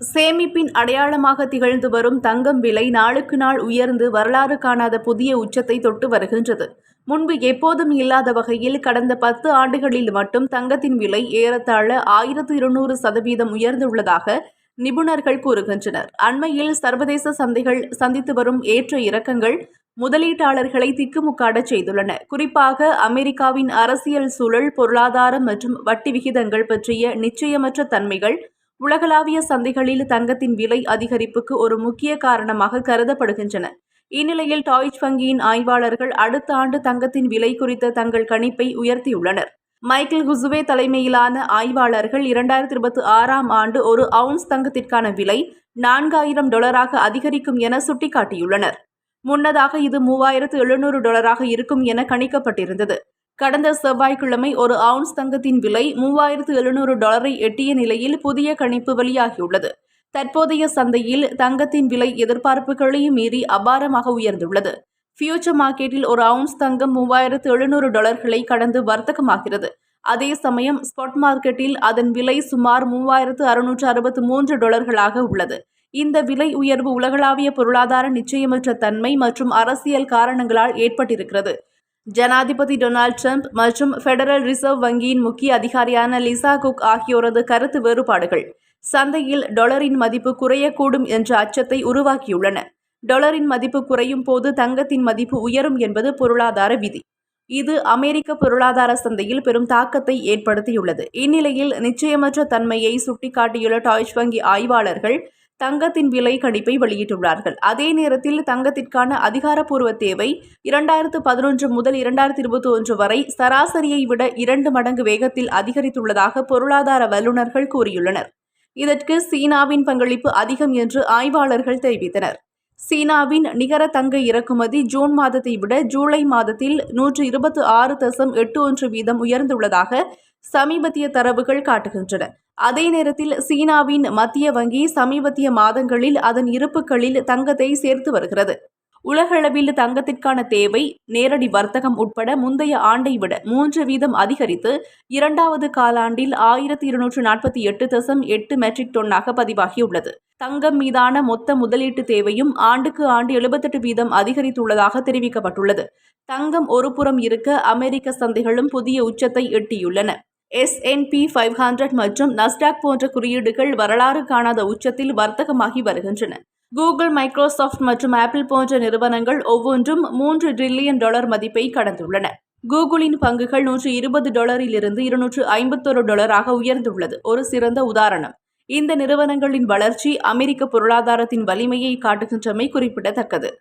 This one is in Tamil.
சேமிப்பின் அடையாளமாக திகழ்ந்து வரும் தங்கம் விலை நாளுக்கு நாள் உயர்ந்து வரலாறு காணாத புதிய உச்சத்தை தொட்டு வருகின்றது. முன்பு எப்போதும் இல்லாத வகையில் கடந்த பத்து ஆண்டுகளில் மட்டும் தங்கத்தின் விலை ஏறத்தாழ ஆயிரத்து இருநூறு சதவீதம் உயர்ந்துள்ளதாக நிபுணர்கள் கூறுகின்றனர். அண்மையில் சர்வதேச சந்தைகள் சந்தித்து வரும் ஏற்ற இறக்கங்கள் முதலீட்டாளர்களை திக்குமுக்காடச் செய்துள்ளன. குறிப்பாக அமெரிக்காவின் அரசியல் சூழல் பொருளாதாரம் மற்றும் வட்டி விகிதங்கள் பற்றிய நிச்சயமற்ற தன்மைகள் உலகளாவிய சந்தைகளில் தங்கத்தின் விலை அதிகரிப்புக்கு ஒரு முக்கிய காரணமாக கருதப்படுகின்றன. இந்நிலையில் டாய்ச் வங்கியின் ஆய்வாளர்கள் அடுத்த ஆண்டு தங்கத்தின் விலை குறித்த தங்கள் கணிப்பை உயர்த்தியுள்ளனர். மைக்கேல் ஹுசுவே தலைமையிலான ஆய்வாளர்கள் இரண்டாயிரத்தி இருபத்தி ஆறாம் ஆண்டு ஒரு அவுன்ஸ் தங்கத்திற்கான விலை நான்காயிரம் டாலராக அதிகரிக்கும் என சுட்டிக்காட்டியுள்ளனர். முன்னதாக இது மூவாயிரத்து எழுநூறு டாலராக இருக்கும் என கணிக்கப்பட்டிருந்தது. கடந்த செவ்வாய்க்கிழமை ஒரு அவுன்ஸ் தங்கத்தின் விலை மூவாயிரத்து எழுநூறு டாலரை எட்டிய நிலையில் புதிய கணிப்பு வெளியாகியுள்ளது. தற்போதைய சந்தையில் தங்கத்தின் விலை எதிர்பார்ப்புகளையும் மீறி அபாரமாக உயர்ந்துள்ளது. ஃபியூச்சர் மார்க்கெட்டில் ஒரு அவுன்ஸ் தங்கம் மூவாயிரத்து எழுநூறு டாலர்களை கடந்து வர்த்தகமாகிறது. அதே சமயம் ஸ்பாட் மார்க்கெட்டில் அதன் விலை சுமார் மூவாயிரத்து அறுநூற்று அறுபத்து மூன்று டாலர்களாக உள்ளது. இந்த விலை உயர்வு உலகளாவிய பொருளாதார நிச்சயமற்ற தன்மை மற்றும் அரசியல் காரணங்களால் ஏற்பட்டிருக்கிறது. ஜனாதிபதி டொனால்ட் ட்ரம்ப் மற்றும் ஃபெடரல் ரிசர்வ் வங்கியின் முக்கிய அதிகாரியான லிசா குக் ஆகியோரது கருத்து வேறுபாடுகள். சந்தையில் டொலரின் மதிப்பு குறையக்கூடும் என்ற அச்சத்தை உருவாக்கியுள்ளன. டொலரின் மதிப்பு குறையும் போது தங்கத்தின் மதிப்பு உயரும் என்பது பொருளாதார விதி. இது அமெரிக்க பொருளாதார சந்தையில் பெரும் தாக்கத்தை ஏற்படுத்தியுள்ளது. இந்நிலையில் நிச்சயமற்ற தன்மையை சுட்டிக்காட்டியுள்ள டாய்ச் வங்கி ஆய்வாளர்கள் தங்கத்தின் விலை கணிப்பை வெளியிட்டுள்ளார்கள். அதே நேரத்தில் தங்கத்திற்கான அதிகாரப்பூர்வ தேவை இரண்டாயிரத்து பதினொன்று முதல் இரண்டாயிரத்தி இருபத்தி ஒன்று வரை சராசரியை விட இரண்டு மடங்கு வேகத்தில் அதிகரித்துள்ளதாக பொருளாதார வல்லுநர்கள் கூறியுள்ளனர். இதற்கு சீனாவின் பங்களிப்பு அதிகம் என்று ஆய்வாளர்கள் தெரிவித்தனர். சீனாவின் நிகர தங்க இறக்குமதி ஜூன் மாதத்தை விட ஜூலை மாதத்தில் நூற்று இருபத்து ஆறு தசம் எட்டு ஒன்று வீதம் உயர்ந்துள்ளதாக சமீபத்திய தரவுகள் காட்டுகின்றன. அதே நேரத்தில் சீனாவின் மத்திய வங்கி சமீபத்திய மாதங்களில் அதன் இருப்புகளில் தங்கத்தை சேர்த்து வருகிறது. உலகளவில் தங்கத்திற்கான தேவை நேரடி வர்த்தகம் உட்பட முந்தைய ஆண்டை விட மூன்று வீதம் அதிகரித்து இரண்டாவது காலாண்டில் ஆயிரத்தி இருநூற்று நாற்பத்தி எட்டு தசம் எட்டு மெட்ரிக் டொன்னாக பதிவாகியுள்ளது. தங்கம் மீதான மொத்த முதலீட்டு தேவையும் ஆண்டுக்கு ஆண்டு எழுபத்தெட்டு வீதம் அதிகரித்துள்ளதாக தெரிவிக்கப்பட்டுள்ளது. தங்கம் ஒருபுறம் இருக்க அமெரிக்க சந்தைகளும் புதிய உச்சத்தை எட்டியுள்ளன. S and P five hundred மற்றும் நஸ்டாக் போன்ற குறியீடுகள் வரலாறு காணாத உச்சத்தில் வர்த்தகமாகி வருகின்றன. கூகுள் மைக்ரோசாஃப்ட் மற்றும் ஆப்பிள் போன்ற நிறுவனங்கள் ஒவ்வொன்றும் மூன்று டிரில்லியன் டாலர் மதிப்பை கடந்துள்ளன. கூகுளின் பங்குகள் நூற்று இருபது டாலரிலிருந்து இருநூற்று ஐம்பத்தொரு டாலராக உயர்ந்துள்ளது. ஒரு சிறந்த உதாரணம். இந்த நிறுவனங்களின் வளர்ச்சி அமெரிக்க பொருளாதாரத்தின் வலிமையை காட்டுகின்றமை குறிப்பிடத்தக்கது.